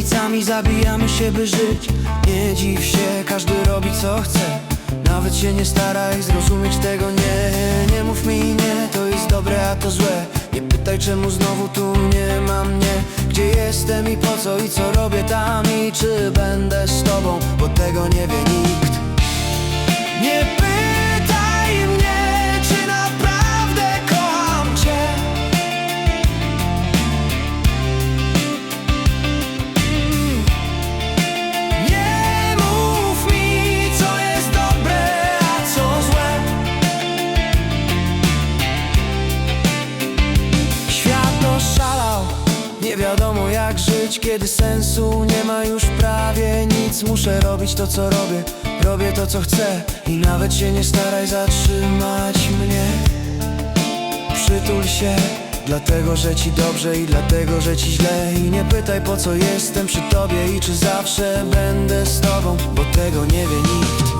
Czasami zabijamy się, by żyć. Nie dziw się, każdy robi co chce. Nawet się nie staraj zrozumieć tego nie. Nie mów mi nie, to jest dobre, a to złe. Nie pytaj czemu znowu tu nie ma mnie. Gdzie jestem i po co i co robię tam I czy będę z tobą, bo tego nie wie nikt. Nie nie wiadomo jak żyć Kiedy sensu nie ma już prawie. Nic Muszę robić to co robię, robię to co chcę. I nawet się nie staraj zatrzymać mnie. Przytul się, dlatego że ci dobrze i dlatego że ci źle. I nie pytaj po co jestem przy tobie i czy zawsze będę z tobą Bo tego nie wie nikt